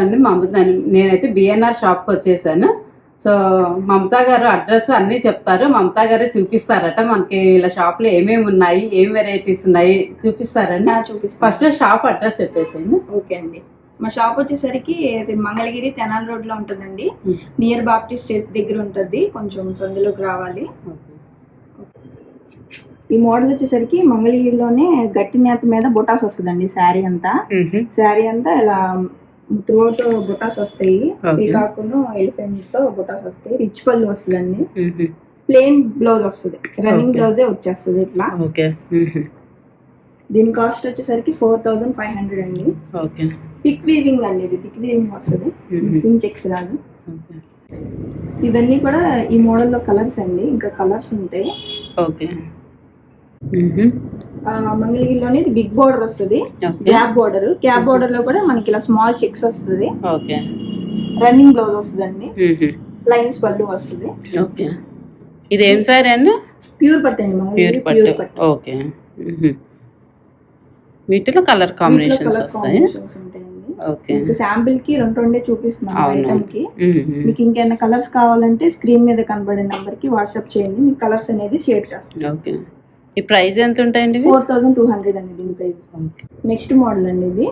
అండి మమత నేనైతే బిఎన్ఆర్ షాప్కి వచ్చేసాను. సో మమతా గారు అడ్రస్ అన్నీ చెప్తారు. మమతా గారే చూపిస్తారట మనకి వీళ్ళ షాప్లో ఏమేమి ఉన్నాయి ఏం వెరైటీస్ ఉన్నాయి చూపిస్తారండి. నా చూపిస్తాను. ఫస్ట్ షాప్ అడ్రస్ చెప్పేసేయండి. ఓకే అండి. మా షాప్ వచ్చేసరికి మంగళగిరి తెనాలి రోడ్లో ఉంటుందండి. నియర్ బాప్టిస్ట్ చర్చ్ దగ్గర ఉంటుంది. కొంచెం సందులోకి రావాలి. ఈ మోడల్ వచ్చేసరికి మంగళగిరిలోనే గట్టి నేత మీద బొటాస్ వస్తుందండి శారీ అంతా. శారీ అంతా ఇలా త్రూఅవుట్ బొటాస్ వస్తాయి. పీకాకును ఎలిఫెంట్తో బొటాస్ వస్తాయి. రిచ్ పళ్ళు వస్తుందండి. ప్లెయిన్ బ్లౌజ్ వస్తుంది. రన్నింగ్. బ్లౌజే వచ్చేస్తుంది ఇట్లా. దీని కాస్ట్ వచ్చేసరికి ఫోర్ థౌజండ్ ఫైవ్ హండ్రెడ్ అండి. ఓకే. థిక్ వీవింగ్ అండి ఇది. థిక్ వీవింగ్ వస్తుంది. మిస్సింగ్ చెక్స్ రాదు ఇవన్నీ కూడా ఈ మోడల్లో కలర్స్ అండి. ఇంకా కలర్స్ ఉంటాయి. ఓకే. మంగళగిరిలోనే ఇది బిగ్ బోర్డర్ వస్తుంది. Gap border. గ్యాప్ బోర్డర్లో కూడా మనకి ఇలా స్మాల్ చెక్స్ వస్తుంది. ఓకే. రన్నింగ్ బ్లౌజ్ వస్తుందండి. లైన్స్ పళ్ళు వస్తుంది. ఓకే. ఇది ఏం సారీ అండి? ప్యూర్ పట్టు అండి ప్యూర్ పట్టు. ఓకే. వీటిలో కలర్ కాంబినేషన్స్ వస్తాయి? ఓకే. శాంపిల్కి రెండు రెండే చూపిస్తున్నాను అవును. ఐటమ్కి మీకు ఇంకేమైనా కలర్స్ కావాలంటే స్క్రీన్ మీద కనబడే నెంబర్కి వాట్సాప్ చేయండి. మీకు కలర్స్ అనేది షేర్ చేస్తాను. ఓకే. ఈ ప్రైస్ ఎంత ఉంటాయండి ఫోర్ థౌసండ్ టూ హండ్రెడ్ అండి దీని ప్రైస్ నెక్స్ట్ మోడల్ అండి ఇది.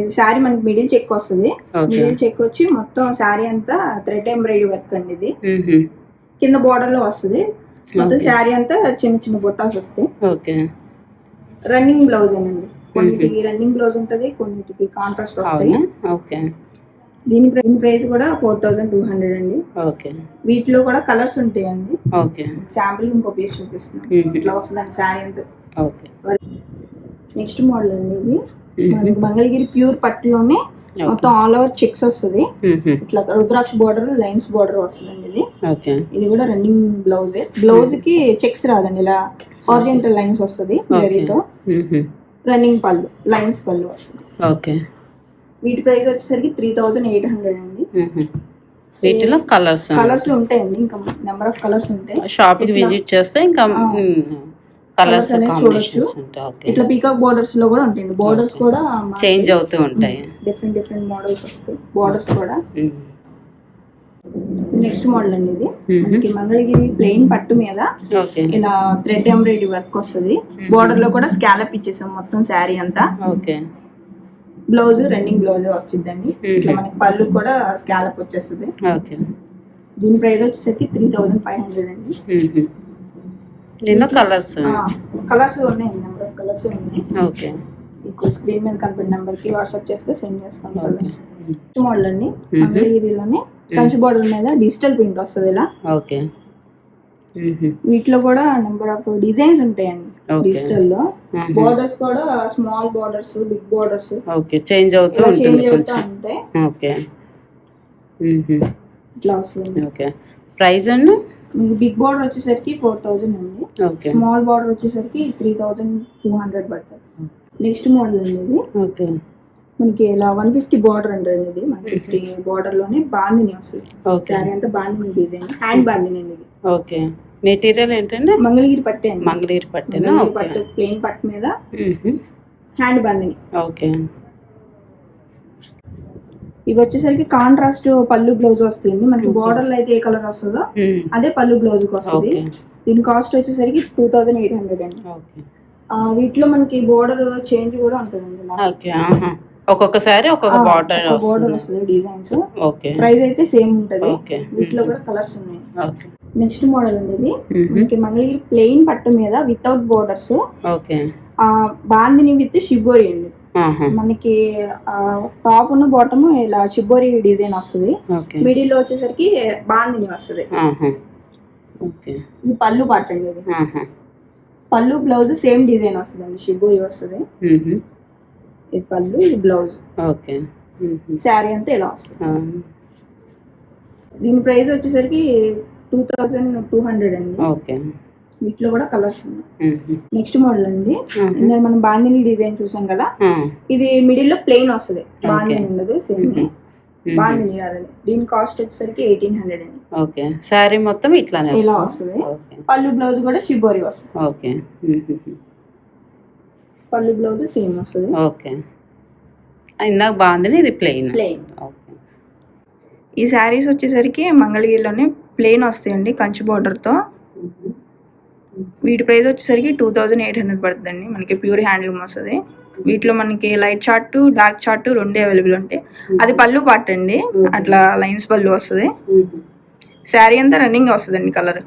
ఇది శారీ మనకి మిడిల్ చెక్ వస్తుంది. మిడిల్ చెక్ వచ్చి మొత్తం శారీ అంతా థ్రెడ్ ఎంబ్రాయిడరీ వర్క్ అండి ఇది. కింద border లో వస్తుంది. మొత్తం. శారీ అంతా చిన్న చిన్న బొట్టాస్ వస్తాయి. ఓకే. రన్నింగ్ బ్లౌజ్ అండి కొన్నిటికి రన్నింగ్ బ్లౌజ్ ఉంటది కొన్నిటికి కాంట్రాస్ట్ వస్తాయి. ఓకే. దీని ప్ర- దీని ప్రైస్ కూడా ఫోర్ థౌసండ్ టూ హండ్రెడ్ అండి. ఓకే. వీటిలో కూడా కలర్స్ ఉంటాయండి. ఓకే. శాంపిల్ ఇంకో పీస్ చూపిస్తున్నాం. మ్మ్. ఇట్లా వస్తుందండి శారీ అంతా. ఓకే. నెక్స్ట్ మోడల్ అండి ఇది. మంగళగిరి ప్యూర్ పట్టులోనే మొత్తం ఆల్ ఓవర్ చెక్స్ వస్తుంది. ఇట్లా రుద్రాక్ష బోర్డర్ లైన్స్ బోర్డర్ వస్తుందండి ఇది. ఓకే. ఇది కూడా రన్నింగ్ బ్లౌజే బ్లౌజ్కి చెక్స్ రాదండి. ఇలా ఆరిజెంటల్ లైన్స్ వస్తుంది జరీతో. రన్నింగ్ పళ్ళు లైన్స్ పళ్ళు వస్తుంది. ఓకే. వీటి ప్రైస్ వచ్చేసరికి త్రీ థౌజండ్ ఎయిట్ హండ్రెడ్ అండి. వీటిలో కలర్స్ కలర్స్ ఉంటాయండి ఇంకా నెంబర్ ఆఫ్ కలర్స్ ఉంటాయి. షాపింగ్ ఇట్లా- విజిట్ చేస్తే ఇంకా. Colours okay. ఇట్లా పీకాక్ బోర్డర్స్లో కూడా ఉంటాయండి. బోర్డర్స్. కూడా చేంజ్ అవుతూ ఉంటాయి. డిఫరెంట్ డిఫరెంట్ మోడల్స్ వస్తాయి. బోర్డర్స్ కూడా. నెక్స్ట్ మోడల్ అండి ఇది. మనకి మంగళగిరి ప్లెయిన్ పట్టు మీద ఓకే. ఇలా థ్రెడ్ ఎంబ్రాయిడరీ వర్క్ వస్తుంది. బోర్డర్లో కూడా స్కాలప్ ఇచ్చేసాం మొత్తం శారీ అంతా. ఓకే. బ్లౌజ్ రన్నింగ్ బ్లౌజ్ వస్తుందండి. ఇట్లా మనకి పళ్ళు కూడా స్కాలప్ వచ్చేస్తుంది. ఓకే. దీని ప్రైస్ వచ్చేసరికి త్రీ థౌజండ్ ఫైవ్ హండ్రెడ్ అండి. దీనిలో కలర్స్ కలర్స్ ఉన్నాయి నెంబర్ ఆఫ్ కలర్స్ ఉన్నాయి. ఓకే. మీకు స్క్రీన్ మీద కనిపిన నెంబర్కి వాట్సాప్ చేస్తే సెండ్ చేస్తాం కలర్స్ మోడల్ అండి. మంగళగిరిలోనే కంచు బోర్డర్ మీద డిజిటల్ ప్రింట్ వస్తుంది ఇలా. ఓకే. వీటిలో కూడా నెంబర్ ఆఫ్ డిజైన్స్ ఉంటాయండి ఓకే. డిజిటల్లో. మ్మ్. బోర్డర్స్ కూడా small borders big borders okay change అవుతూ ఉంటుంది కొంచెం. ఓకే. ఇట్లా వస్తుంది. ఓకే. ప్రైస్ అండి? బిగ్ బోర్డర్ వచ్చేసరికి ఫోర్ థౌజండ్ అండి. ఓకే. స్మాల్ బార్డర్ వచ్చేసరికి త్రీ థౌజండ్ టూ హండ్రెడ్ పడుతుంది. నెక్స్ట్ మోడల్ అండి ఇది ఓకే. మనకి ఇలా వన్ ఫిఫ్టీ బార్డర్ అండి ఇది వన్ ఫిఫ్టీ బార్డర్లోనే బాందిని వస్తుంది. శారీ అంతా బాందిని డిజైన్ హ్యాండ్ బాందిని అండి ఇది ఓకే. మెటీరియల్ ఏంటండి? మంగళగిరి పట్టే మంగళగిరి పట్టేనా? ఓకే. పట్టు ప్లెయిన్ పట్టు మీద. Hand bandhani okay. ఇవి వచ్చేసరికి కాంట్రాస్ట్ పళ్ళు బ్లౌజ్ వస్తుంది మనకి. బార్డర్లో అయితే ఏ కలర్ వస్తుందో. అదే పళ్ళు బ్లౌజ్కి వస్తుంది. దీని కాస్ట్ వచ్చేసరికి టూ థౌజండ్ ఎయిట్ హండ్రెడ్ అండి. వీటిలో మనకి బోర్డర్ చేంజ్ కూడా ఆహా. ఒక్కొక్కసారి ఒక్కొక్క బార్డర్ border వస్తుంది. డిజైన్స్ ప్రైస్ అయితే సేమ్ ఉంటది. వీటిలో కూడా కలర్స్ ఉన్నాయి. ఓకే. నెక్స్ట్ మోడల్ అండి ఇది. మనకి మంగళగిరి ప్లెయిన్ పట్టు మీద without borders bandhani with shibori అండి. మనకి టాప్ ఉన్న బాటమ్ ఇలా షిబోరి డిజైన్ వస్తుంది. మిడిల్లో వచ్చేసరికి బాందిని వస్తుంది. ఇది పళ్ళు పాట అండి ఇది. పళ్ళు బ్లౌజ్ సేమ్ డిజైన్ వస్తుంది అండి షిబోరి వస్తుంది. ఇది పళ్ళు ఇది బ్లౌజ్ ఓకే. శారీ అంతా ఇలా వస్తుంది. దీని ప్రైస్ వచ్చేసరికి టూ థౌజండ్ టూ హండ్రెడ్ అండి. ఓకే. వీటిలో కూడా కలర్స్ ఉన్నాయి. నెక్స్ట్ మోడల్ అండి. ఇందులో మనం బాందిని డిజైన్ చూసాం కదా. ఇది మిడిల్లో ప్లెయిన్ వస్తుంది. బాందిని. ఉండదు సేమ్. బాందిని కాదండి దీని కాస్ట్ వచ్చేసరికి ఎయిటీన్ హండ్రెడ్ అండి. ఓకే. శారీ మొత్తం ఇట్లానే ఇలా వస్తుందా? పళ్ళు బ్లౌజ్ కూడా షిబోరి వస్తుంది. ఓకే. పళ్ళు బ్లౌజ్ సేమ్ వస్తుంది. ఓకే. ఇందాక బాగుంది ఇది ప్లెయిన్. ప్లెయిన్. ఓకే. ఈ శారీస్ వచ్చేసరికి మంగళగిరిలోనే ప్లెయిన్ వస్తాయండి కంచి బార్డర్తో వీటి ప్రైస్ వచ్చేసరికి టూ థౌజండ్ ఎయిట్ హండ్రెడ్ పడుతుందండి. మనకి ప్యూర్ హ్యాండ్లూమ్ వస్తుంది. వీటిలో మనకి లైట్ చార్ట్ డార్క్ చార్ట్ రెండే అవైలబుల్ ఉంటాయి. అది పళ్ళు పార్ట్ అండి అట్లా లైన్స్ పళ్ళు వస్తుంది. శారీ అంతా రన్నింగ్ వస్తుందండి కలర్.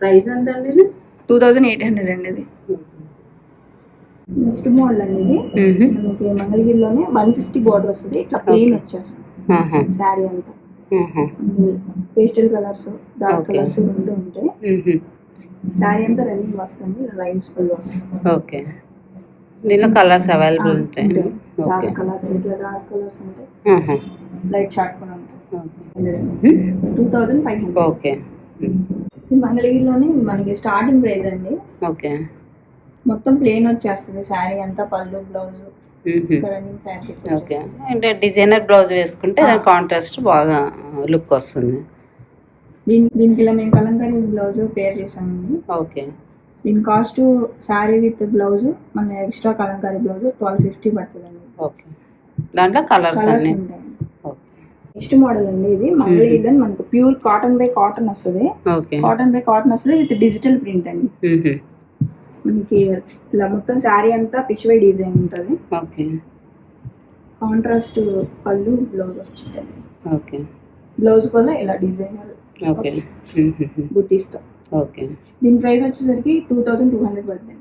ప్రైస్ ఎంత అండి ఇది? టూ థౌజండ్ ఎయిట్ హండ్రెడ్ అండి ఇది. నెక్స్ట్ మోడల్ అండి ఇది. మనకి మంగళగిరిలోనే వన్ ఫిఫ్టీ బార్డర్ వస్తుంది. ఇట్లా ప్లెయిన్ వచ్చేస్తుంది. శారీ అంతా. Pastel colours dark. కలర్స్ రెండు ఉంటాయి. శారీ అంతా రన్నింగ్ వస్తుంది లైన్స్ పళ్ళు వస్తుంది ఓకే. దీనిలో కలర్స్ అవైలబుల్ ఉంటాయి? డార్క్ కలర్స్ ఇట్లా డార్క్ కలర్స్ ఉంటాయి లైట్ చార్ట్ కూడా ఉంటాయి. Two thousand five hundred okay. మంగళగిరిలోనే మనకి స్టార్టింగ్ ప్రైస్ అండి. ఓకే. మొత్తం ప్లేన్ వచ్చేస్తుంది శారీ అంతా పళ్ళు బ్లౌజ్ ఓకే అంటే డిజైనర్ బ్లౌజ్ వేసుకుంటే దాని కాంట్రాస్ట్ బాగా లుక్ వస్తుంది. దీని దీనికి ఇలా మేము కలంకారీ బ్లౌజ్ పేర్ చేసామండి ఓకే. దీని కాస్ట్ శారీ విత్ బ్లౌజ్ మన extra kalamkari blouse twelve fifty పడుతుందండి. ఓకే. దాంట్లో కలర్స్ అన్ని? నెక్స్ట్ మోడల్ అండి ఇది. మంగళగిరిలో మనకు ప్యూర్ కాటన్ బై కాటన్ వస్తుంది. ఓకే. కాటన్ బై కాటన్ వస్తుంది విత్ డిజిటల్ ప్రింట్ అండి. మ్మ్. మనకి ఇలా మొత్తం శారీ అంతా పిచ్చివై డిజైన్ ఉంటుంది. ఓకే. కాంట్రాస్ట్ పళ్ళు బ్లౌజ్ వచ్చింది ఓకే. బ్లౌజ్ కూడా ఇలా డిజైనర్ ఓకే. బుట్టీస్తో ఓకే. దీని ప్రైస్ వచ్చేసరికి టూ థౌజండ్ టూ హండ్రెడ్ పడుతుంది.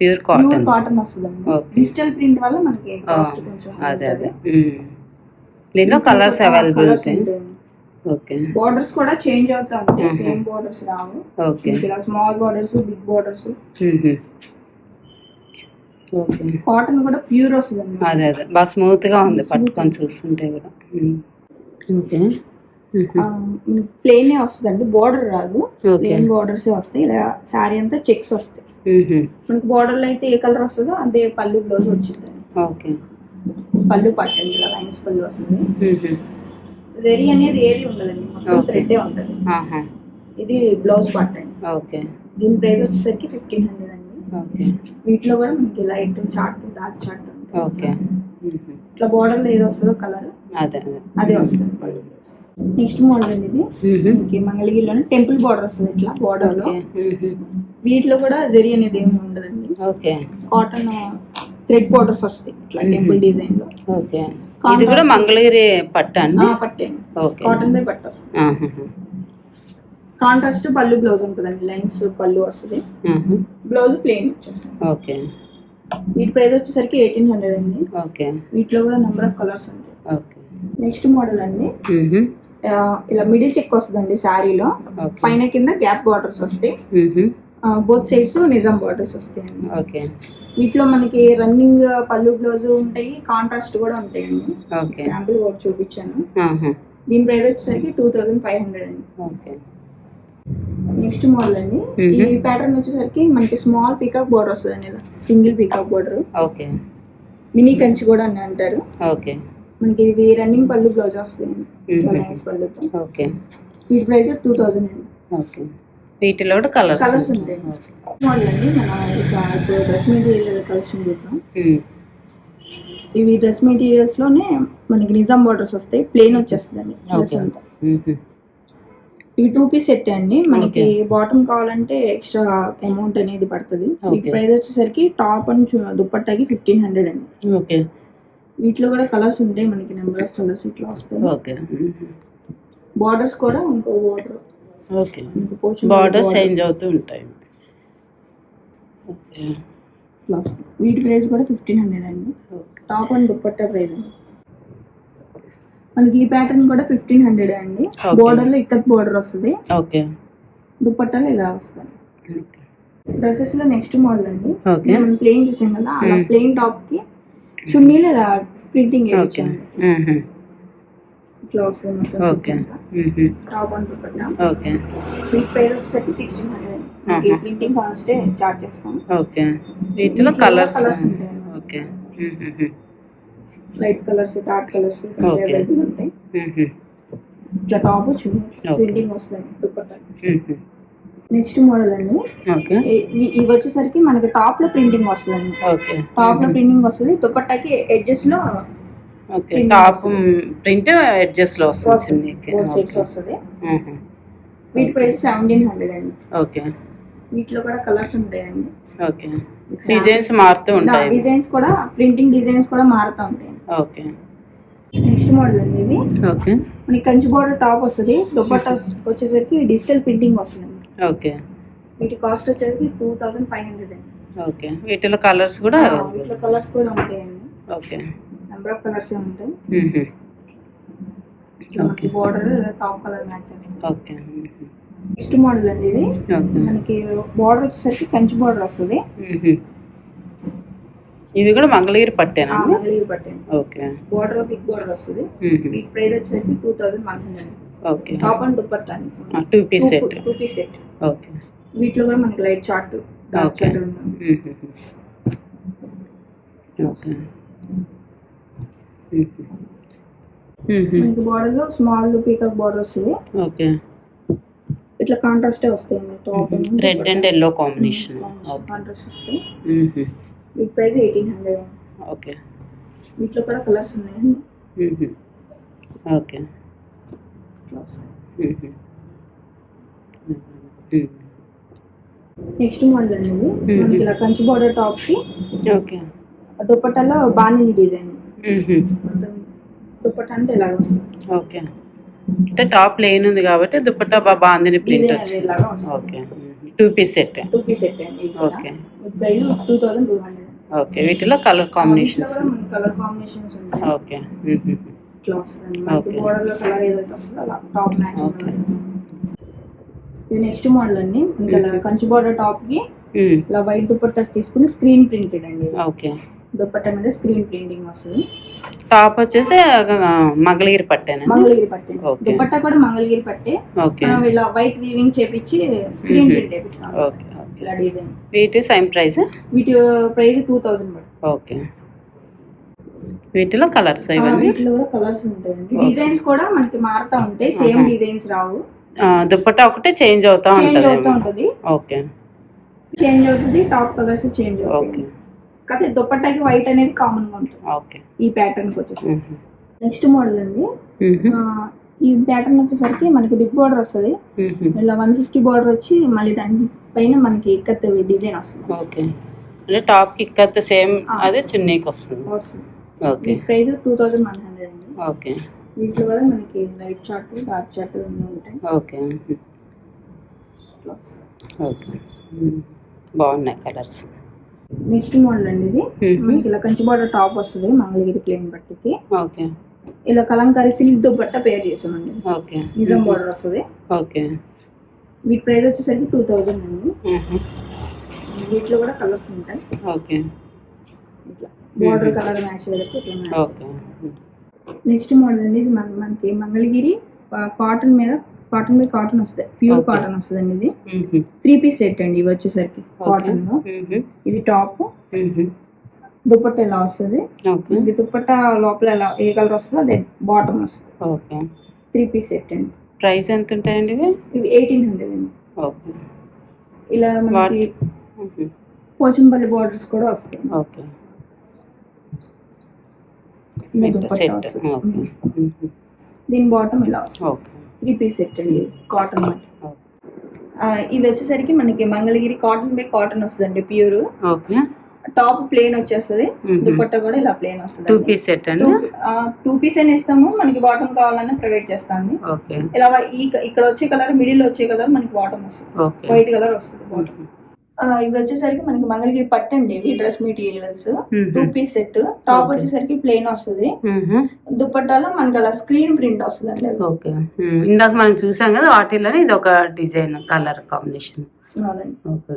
ప్యూర్ ప్యూర్ కాటన్ కాటన్ వస్తుందండి Okay. డిజిటల్ ప్రింట్ వల్ల మనకి కాస్ట్ కొంచెం అదే అదే. దీనిలో కలర్స్ అవైలబుల్ ఉంటాయి. బోర్డర్స్ కూడా చేంజ్ అవుతా. ఉంటాయి. సేమ్ బోర్డర్స్ రావు. ఇలా small borders big borders cotton కూడా ప్యూర్ వస్తుందండి అదే అదే. బాగా స్మూత్గా ఉంది. పట్టుకొని చూస్తుంటే కూడా. ఓకే. ప్లేన్ వస్తుందండి. బోర్డర్ రాదు. ప్లేన్ బోర్డర్స్ వస్తాయి. ఇలా శారీ అంతా చెక్స్ వస్తాయి. మనకి border లో అయితే ఏ కలర్ వస్తుందో అదే పళ్ళు బ్లౌజ్ వచ్చిందండి ఓకే. పళ్ళు పట్టండి ఇలా లైన్స్ పళ్ళు వస్తుంది. జరీ అనేది ఏది ఉండదండి. మొత్తం. థ్రెడ్డే ఉంటుంది. ఇది బ్లౌజ్ పట్టండి ఓకే. దీని ప్రైస్ వచ్చేసరికి ఫిఫ్టీన్ హండ్రెడ్ అండి. ఓకే. వీటిలో కూడా మనకి light chart dark chart okay. ఇట్లా border లో ఏది వస్తుందో కలర్ అదే అదే. వస్తుంది. నెక్స్ట్ మోడల్ అండి ఇది. మనకి మంగళగిరిలోనే టెంపుల్ బార్డర్ వస్తుంది ఇట్లా border లో. ఓకే. మ్మ్. వీటిలో కూడా జరీ అనేది ఏమి ఉండదండి. ఓకే. కాటన్ థ్రెడ్ బోర్డర్స్ వస్తాయి ఇట్లా. టెంపుల్ డిజైన్లో. ఓకే. ఇది కూడా మంగళగిరి పట్ట అండి? పట్టండి కాటన్ బై పట్టు వస్తుంది. ఆహాహా. కాంట్రాస్ట్ పళ్ళు బ్లౌజ్ ఉంటుందండి లైన్స్ పళ్ళు వస్తుంది. బ్లౌజ్ ప్లెయిన్ వచ్చేస్తుంది. ఓకే. వీటి ప్రైస్ వచ్చేసరికి ఎయిటీన్ హండ్రెడ్ అండి. ఓకే. వీటిలో కూడా నెంబర్ ఆఫ్ కలర్స్ ఉంటాయి. ఓకే. నెక్స్ట్ మోడల్ అండి. ఇలా మిడిల్ చెక్ వస్తుందండి శారీలో. పైన కింద గ్యాప్ బార్డర్స్ వస్తాయి. బోత్ సైడ్స్ నిజాం బార్డర్స్ వస్తాయండి. ఓకే. వీటిలో మనకి రన్నింగ్ పళ్ళు బ్లౌజ్ ఉంటాయి కాంట్రాస్ట్ కూడా ఉంటాయండి. శాంపుల్ కూడా చూపించాను. దీని ప్రైస్ వచ్చేసరికి టూ థౌజండ్ ఫైవ్ హండ్రెడ్ అండి. ఓకే. నెక్స్ట్ మోడల్ అండి. ఈ ప్యాటర్న్ వచ్చేసరికి మనకి స్మాల్ పీకాక్ బోర్డర్ వస్తుంది ఇలా single peacock border okay. Mini Kanchi కూడా అని అంటారు. ఓకే. మనకి ఇది రన్నింగ్ పళ్ళు బ్లౌజ్ వస్తుంది పళ్ళుతో. ఓకే. వీటి ప్రైస్ టూ థౌజండ్ అండి. ఓకే. వీటిలో కలర్స్ Colours ఉంటాయి. ఇప్పుడు డ్రెస్ మెటీరియల్ కలెక్షన్ చూద్దాం. ఇవి డ్రెస్ మెటీరియల్స్లోనే మనకి నిజాం బోర్డర్స్ వస్తాయి ప్లెయిన్ వచ్చేస్తుందండి డ్రెస్. అంతా. ఇవి టూ పీస్ సెట్ అండి. మనకి బాటమ్ కావాలంటే ఎక్స్ట్రా అమౌంట్ అనేది పడుతుంది. వీటి. ప్రైస్ వచ్చేసరికి టాప్ అండ్ దుప్పట్టాకి ఫిఫ్టీన్ హండ్రెడ్ అండి. ఓకే. వీటిలో కూడా కలర్స్ ఉంటాయి మనకి నెంబర్ ఆఫ్ కలర్స్ ఇట్లా వస్తాయి. ఓకే. బార్డర్స్ కూడా ఇంకో బార్డర్ ఓకే. బార్డర్స్ చేంజ్ అవుతూ ఉంటాయి. ఓకే. ప్లస్ వీటి ప్రైస్ కూడా ఫిఫ్టీన్ హండ్రెడ్ అండి. Top and dupatta price. మనకి ఈ ప్యాటర్న్ కూడా ఫిఫ్టీన్ హండ్రెడ్ అండి. బోర్డర్లో ఇక్కత్ బోర్డర్ వస్తుంది. ఓకే. దుప్పట్టాలో ఇలా వస్తుంది. డ్రెస్సెస్లో నెక్స్ట్ మోడల్ అండి. మనం ప్లెయిన్ చూసాం కదా అలా Hmm. ప్లెయిన్ టాప్కి చున్నీలు ఇలా ప్రింటింగ్ ఓకే. వస్తుంది okay. Top and dupatta okay. వీటి ప్రైస్ వచ్చేసరికి సిక్స్టీన్ హండ్రెడ్. ప్రింటింగ్ కాస్టే చార్జ్ చేస్తాం. ఓకే. వీటిలో colours. Okay. Light colours dark colours. Available ఉంటాయి. ఇట్లా టాప్. ప్రింటింగ్ వస్తుంది నెక్స్ట్ మోడల్ అండి. ఓకే. ఇవి వచ్చేసరికి మనకి టాప్లో ప్రింటింగ్ వస్తుందండి. ఓకే. టాప్లో ప్రింటింగ్ వస్తుంది. దుపట్టాకి ఎడ్జెస్లో ఓకే. టాప్ ప్రింట్ ఎడ్జెస్లో వస్తుంది వస్తుంది. వీటి ప్రైస్ సెవెంటీన్ హండ్రెడ్ అండి. ఓకే. వీటిలో కూడా కలర్స్ ఉంటాయండి. ఓకే. డిజైన్స్ మారుతూ ఉంటాయి. డిజైన్స్ కూడా ప్రింటింగ్ డిజైన్స్ కూడా మారుతూ ఉంటాయి. ఓకే. నెక్స్ట్ మోడల్ అండి ఇది. ఓకే. మనకి కంచి బోర్డర్ టాప్ వస్తుంది. దుపట్టా వచ్చేసరికి డిజిటల్ ప్రింటింగ్ వస్తుంది. ఓకే. వీటి కాస్ట్ వచ్చేసరికి టూ థౌసండ్ ఫైవ్ హండ్రెడ్ అండి. ఓకే. వీటిలో కలర్స్ కూడా వీటిలో కలర్స్ కూడా ఉంటాయండి. ఓకే. ఆఫ్ కలర్స్ ఉంటాయి. Border top colour match okay. Next model అండి ఇది. ఓకే. మనకి బోర్డర్ వచ్చేసరికి కంచి బోర్డర్ వస్తుంది. ఇవి కూడా మంగళగిరి పట్టేనా? మంగళగిరి పట్టండి ఓకే. బోర్డర్ బిగ్ బోర్డర్ వస్తుంది. వీటి ప్రైస్ వచ్చేసరికి two thousand one hundred okay. Top and dupatta two piece set two piece set okay. వీటిలో కూడా మనకి light chart dark. Chart. Okay. మ్మ్. మనకి బార్డర్లో స్మాల్ పీకాక్ బార్డర్ వస్తుంది. ఓకే. ఇట్లా కాంట్రాస్టే వస్తాయండి top red and yellow combination contrast వస్తాయి. మ్మ్. వీటి ప్రైస్ ఎయిటీన్ హండ్రెడ్ ఓకే. వీటిలో కూడా కలర్స్ ఉన్నాయండి. ఓకే. వస్తాయి. నెక్స్ట్ మోడల్ అండి ఇలా కంచి బార్డర్ టాప్కి ఓకే దుపట్టాలో బాందిని డిజైన్. దుపట్టా అంటే ఇలాగ వస్తుంది. ఓకే. అంటే టాప్ ప్లేన్ ఉంది కాబట్టి దుపట్టా బా బాగుంది print okay. Two piece set two piece set okay. Two thousand two hundred okay. వీటిలో colour combinations colour combinations okay. మ్మ్. ఇట్లా వస్తుంది మనకి Okay. బోర్డర్లో కలర్ ఏదైతే వస్తుందో అలా టాప్ మ్యాచ్. ఇది నెక్స్ట్ మోడల్ అండి. ఇంకా కంచి బోర్డర్ టాప్కి. ఇలా వైట్ దుపట్టాస్ తీసుకుని స్క్రీన్ ప్రింటెడ్ అండి ఓకే. దుపట్టా మీద స్క్రీన్ ప్రింటింగ్ వస్తుంది. టాప్ వచ్చేసి మంగళగిరి పట్టేనా? మంగళగిరి పట్టే. Okay. దుపట్టా కూడా మంగళగిరి పట్టే. ఓకే మనం ఇలా వైట్ వీవింగ్ చేపించి స్క్రీన్. ప్రింట్ వేపిస్తాం ఓకే ఓకే ఇలా డిజైన్ వీటి సేమ్ ప్రైస్ వీటి ప్రైస్ టూ పడుతుంది. ఓకే వీటిలో కలర్స్ ఆ, ఇవన్నీ? వీటిలో కూడా కలర్స్ ఉంటాయండి. Okay. డిజైన్స్ కూడా మనకి మారుతా ఉంటాయి. Same Uh-huh. డిజైన్స్ రావు. ఆ, దుపట్టా ఒకటే చేంజ్ అవుతా చేంజ్ అవుతూ ఉంటుంది. ఉంటుంది ఓకే చేంజ్ అవుతుంది. టాప్ కలర్స్ చేంజ్ ఓకే అవుతాయి కాకపోతే దుపట్టాకి వైట్ అనేది కామన్గా ఉంటుంది. ఓకే. ఈ ప్యాటర్న్కి వచ్చేసి. నెక్స్ట్ మోడల్ అండి. ఈ ప్యాటర్న్ వచ్చేసరికి మనకి బిగ్ బార్డర్ వస్తుంది. ఇలా వన్ ఫిఫ్టీ బార్డర్ వచ్చి మళ్ళీ దాని పైన మనకి ఇక్కత్ డిజైన్ వస్తుంది. ఓకే. అంటే టాప్కి ఇక్కత సేమ్. అదే చున్నీకి వస్తుంది. వస్తుంది. Okay. Price two thousand one hundred అండి. ఓకే. వీటిలో కూడా మనకి లైట్ చార్ట్ డార్క్ చార్ట్ ఉంటాయి. ఓకే. ఓకే. బాగున్నాయి కలర్స్ నెక్స్ట్ మోడల్ అండి ఇది. మనకి ఇలా కంచి బార్డర్ టాప్ వస్తుంది మంగళగిరి ప్లేన్ బట్టికి. ఓకే. ఇలా కలంకారీ సిల్క్ దుపట్టా పేర్ చేసామండి. ఓకే. నిజాం బార్డర్ వస్తుంది. ఓకే. వీటి ప్రైస్ వచ్చేసరికి టూ థౌజండ్ అండి. వీటిలో కూడా కలర్స్ ఉంటాయి. ఓకే. ఇట్లా బార్డర్ కలర్ మ్యాచ్ ఇట్లా నెక్స్ట్ మోడల్ అండి ఇది మన మనకి మంగళగిరి కాటన్ మీద కాటన్ మీద కాటన్ వస్తాయి ప్యూర్. కాటన్ వస్తుంది అండి ఇది. త్రీ పీస్ సెట్ అండి ఇవి వచ్చేసరికి కాటన్లో. ఇది టాప్ మ్మ్. దుపట్టా ఎలా వస్తుంది? ఇది దుపట్టా లోపల ఎలా ఏ కలర్ వస్తుందో అదే బాటమ్ వస్తుంది. ఓకే త్రీ పీస్ సెట్ అండి. ప్రైస్ ఎంత ఉంటాయండి ఇవి? ఇవి ఎయిటీన్ హండ్రెడ్ అండి. ఓకే ఇలా మనకి. పోచంపల్లి బార్డర్స్ కూడా వస్తాయి. ఓకే. దీని బాటమ్ ఇలా వస్తుంది? ఓకే త్రీ పీస్ సెట్ అండి కాటన్ ఇవి వచ్చేసరికి మనకి మంగళగిరి కాటన్ బై కాటన్ వస్తుందండి ప్యూర్. ఓకే. టాప్ ప్లేన్ వచ్చేస్తుంది. దుపట్టా కూడా ఇలా ప్లేన్ టూ వస్తుంది పీస్ సెట్ అండి? టూ పీస్ అని ఇస్తాము మనకి బాటమ్ కావాలన్నా ప్రొవైడ్ చేస్తాము. ఇలా ఈ ఇక్కడ వచ్చే కలర్ మిడిల్ వచ్చే కలర్ మనకి బాటమ్ వస్తుంది. వైట్ కలర్ వస్తుంది బాటమ్ ఇవి వచ్చేసరికి మనకి మంగళగిరి పట్టు అండి ఇవి dress materials two piece set top. వచ్చేసరికి ప్లేన్ వస్తుంది. మ్మ్. దుపట్టాలో మనకి అలా స్క్రీన్ ప్రింట్ వస్తుంది అండి ఓకే. ఇందాక మనం చూసాం కదా వాటిలోనే ఇది ఒక డిజైన్ కలర్ కాంబినేషన్ ఓకే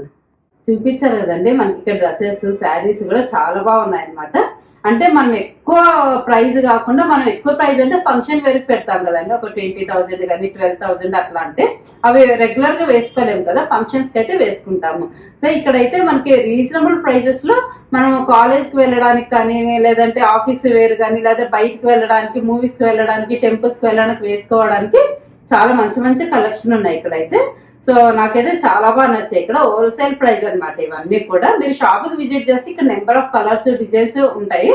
చూపించారు కదండి మనకి ఇక్కడ డ్రెస్సెస్ శారీస్ కూడా చాలా బాగున్నాయి అనమాట అంటే మనం ఎక్కువ ప్రైజ్ కాకుండా మనం ఎక్కువ ప్రైస్ అంటే ఫంక్షన్ వేరుకు పెడతాం కదండి. ఒక ట్వంటీ థౌసండ్ కానీ ట్వెల్వ్ థౌసండ్ అట్లా అంటే అవి రెగ్యులర్గా వేసుకోలేము కదా. ఫంక్షన్స్కి అయితే వేసుకుంటాము. సో ఇక్కడైతే మనకి రీజనబుల్ ప్రైజెస్లో మనం కాలేజ్కి వెళ్ళడానికి కానీ లేదంటే ఆఫీస్ వేరు కానీ లేదా బయటకు వెళ్ళడానికి మూవీస్కి వెళ్ళడానికి టెంపుల్స్కి వెళ్ళడానికి వేసుకోవడానికి చాలా మంచి మంచి కలెక్షన్ ఉన్నాయి ఇక్కడైతే. సో నాకైతే చాలా బాగా నచ్చాయి. ఇక్కడ హోల్సేల్ ప్రైస్ అన్నమాట ఇవన్నీ కూడా. మీరు షాప్కి విజిట్ చేస్తే ఇక్కడ నెంబర్ ఆఫ్ కలర్స్ డిజైన్స్ ఉంటాయి.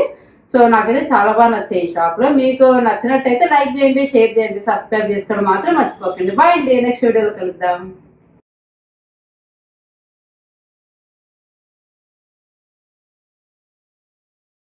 సో నాకైతే చాలా బాగా నచ్చాయి ఈ షాప్లో మీకు నచ్చినట్టయితే లైక్ చేయండి షేర్ చేయండి సబ్స్క్రైబ్ చేసుకోవడం మాత్రం మర్చిపోకండి. బాయ్ అండి. నెక్స్ట్ వీడియోలో కలుద్దాం.